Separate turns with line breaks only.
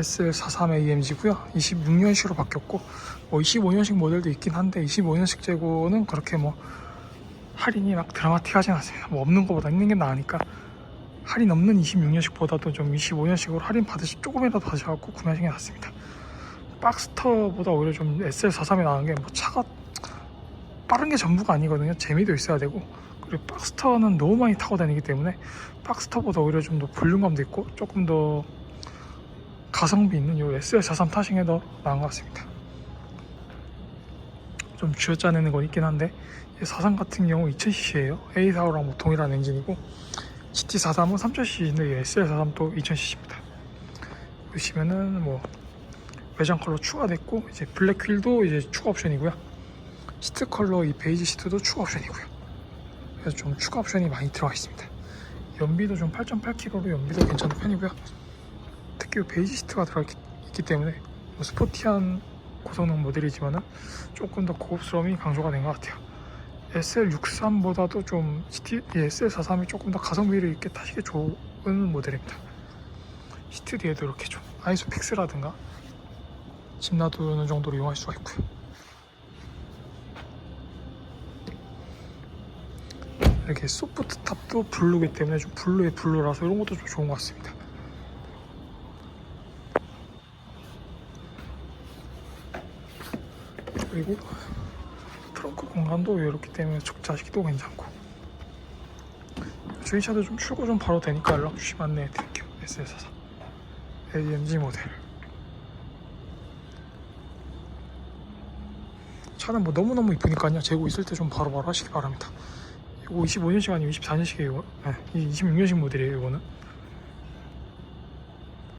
SL43AMG고요. 26년식으로 바뀌었고 뭐 25년식 모델도 있긴 한데 25년식 재고는 그렇게 뭐 할인이 막 드라마틱하진 않습니다. 뭐 없는 것보다 있는 게 나으니까 할인 없는 26년식보다도 좀 25년식으로 할인 받으시 조금이라도 받으셔갖고 구매하시는 게 낫습니다. 박스터보다 오히려 좀 SL43이 나은 게 뭐 차가 빠른 게 전부가 아니거든요. 재미도 있어야 되고 그리고 박스터는 너무 많이 타고 다니기 때문에 박스터보다 오히려 좀 더 볼륨감도 있고 조금 더 가성비 있는 이 SL43 타시는 게더 나은 것 같습니다. 좀 쥐어짜내는 건 있긴 한데 이43 같은 경우 2000cc예요. A45랑 뭐 동일한 엔진이고 GT43은 3000cc인데 SL43도 2000cc입니다. 보시면은 뭐 외장 컬러 추가됐고 이제 블랙 휠도 이제 추가 옵션이고요. 시트 컬러 이 베이지 시트도 추가 옵션이고요. 그래서 좀 추가 옵션이 많이 들어가 있습니다. 연비도 좀 8.8kg로 연비도 괜찮은 편이고요. 이 베이지 시트가 들어가 있기 때문에 뭐 스포티한 고성능 모델이지만은 조금 더 고급스러움이 강조가 된 것 같아요. SL63보다도 좀 GT, SL43이 조금 더 가성비를 있게 타시기 좋은 모델입니다. 시트 뒤에도 이렇게 좀 아이소픽스라든가 짐 놔두는 정도로 이용할 수가 있고요. 이렇게 소프트 탑도 블루기 때문에 좀 블루의 블루라서 이런 것도 좀 좋은 것 같습니다. 그리고 트렁크 공간도 이렇기 때문에 적자 식도 괜찮고 저희 차도 좀 출고 좀 바로 되니까 연락 주시면 안내해 드릴게요. S44 AMG 모델 차는 뭐 너무너무 이쁘니까요. 재고 있을 때 좀 바로바로 하시기 바랍니다. 이거 25년식 아니고 24년식이에요. 이거. 네, 26년식 모델이에요. 이거는.